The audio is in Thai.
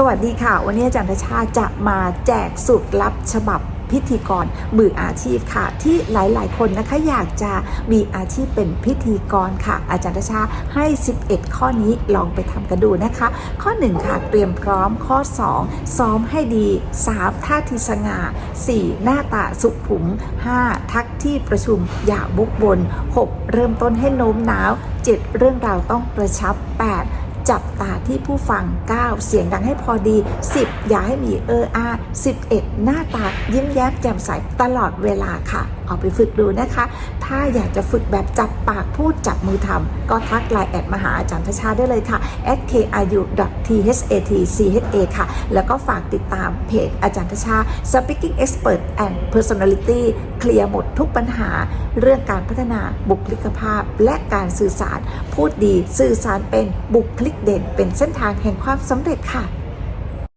สวัสดีค่ะ วันนี้อาจารย์ทชาจะมาแจกสูตรลับฉบับพิธีกรมืออาชีพค่ะ ที่หลายๆ คนนะคะอยากจะมีอาชีพเป็นพิธีกรค่ะ อาจารย์ทชาให้ 11 ข้อนี้ลองไปทำกันดูนะคะ ข้อ 1 ค่ะ เตรียมพร้อมข้อ 2 ซ้อมให้ดี 3. ท่าทีสง่า 4. หน้าตาสุขุม 5. ทักที่ประชุมอย่าบุกบน 6. เริ่มต้นให้โน้มน้าว 7. เรื่องราวต้องกระชับ 8 จับตาที่ผู้ฟัง 9 เสียงดังให้พอดี 10 อย่าให้มีเอออา11 หน้าตายิ้มแย้มแจ่มใสตลอดเวลาค่ะ เอาไปฝึกดูนะคะ ถ้าอยากจะฝึกแบบจับปากพูดจับมือทำก็ทักไลน์แอดมาหาอาจารย์ทชาได้เลยค่ะ skiu.thatc.ha ค่ะ แล้วก็ฝากติดตามเพจอาจารย์ทชา Speaking Expert and Personality เคลียร์หมดทุกปัญหา เรื่องการพัฒนาบุคลิกภาพ และการสื่อสาร พูดดีสื่อสารเป็นบุคลิกเด่น เป็นเส้นทางแห่งความสำเร็จค่ะ